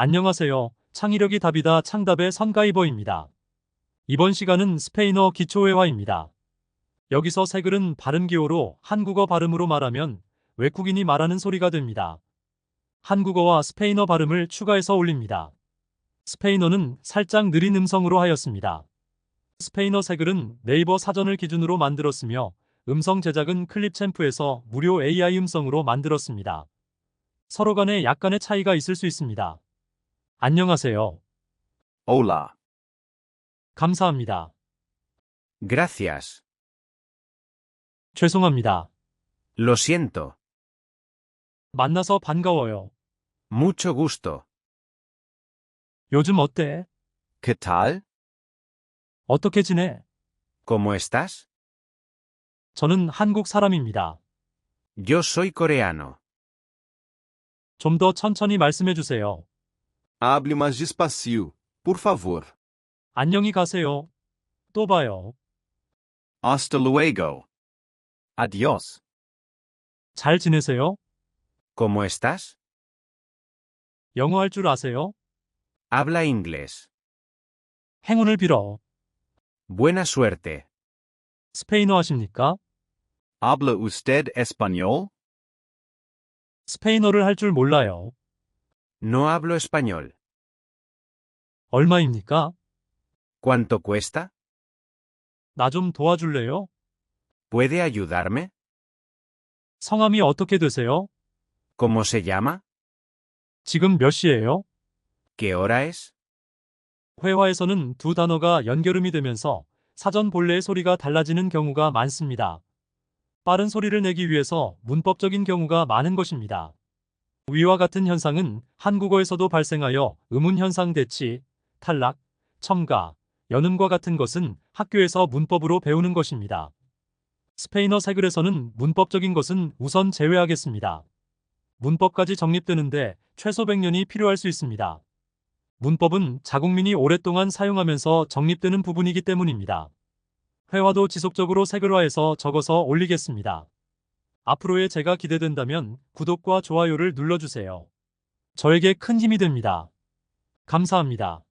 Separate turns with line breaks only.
안녕하세요. 창의력이 답이다 창답의 선가이버입니다. 이번 시간은 스페인어 기초회화입니다. 여기서 세 글은 발음 기호로 한국어 발음으로 말하면 외국인이 말하는 소리가 됩니다. 한국어와 스페인어 발음을 추가해서 올립니다. 스페인어는 살짝 느린 음성으로 하였습니다. 스페인어 세 글은 네이버 사전을 기준으로 만들었으며 음성 제작은 클립챔프에서 무료 AI 음성으로 만들었습니다. 서로 간에 약간의 차이가 있을 수 있습니다. 안녕하세요.
Hola.
감사합니다.
Gracias.
죄송합니다.
Lo siento.
만나서 반가워요.
Mucho gusto.
요즘 어때?
¿Qué tal?
어떻게 지내?
¿Cómo estás?
저는 한국 사람입니다.
Yo soy coreano.
좀 더 천천히 말씀해 주세요.
Hable mais despacio, por favor.
안녕히 가세요. 또 봐요.
Hasta luego. Adiós.
잘 지내세요?
¿Cómo estás?
영어 할 줄 아세요?
Habla inglés.
행운을 빌어.
Buena suerte.
스페인어 하십니까?
Habla usted español?
스페인어를 할 줄 몰라요.
No hablo español.
얼마입니까?
¿Cuánto cuesta?
나 좀 도와줄래요?
¿Puede ayudarme?
성함이 어떻게 되세요?
¿Cómo se llama?
지금 몇 시예요?
¿Qué hora es?
회화에서는 두 단어가 연결음이 되면서 사전 본래의 소리가 달라지는 경우가 많습니다. 빠른 소리를 내기 위해서 문법적인 경우가 많은 것입니다. 위와 같은 현상은 한국어에서도 발생하여 의문현상 대치, 탈락, 첨가, 연음과 같은 것은 학교에서 문법으로 배우는 것입니다. 스페인어 세 글에서는 문법적인 것은 우선 제외하겠습니다. 문법까지 정립되는데 최소 100년이 필요할 수 있습니다. 문법은 자국민이 오랫동안 사용하면서 정립되는 부분이기 때문입니다. 회화도 지속적으로 세글화해서 적어서 올리겠습니다. 앞으로의 제가 기대된다면 구독과 좋아요를 눌러주세요. 저에게 큰 힘이 됩니다. 감사합니다.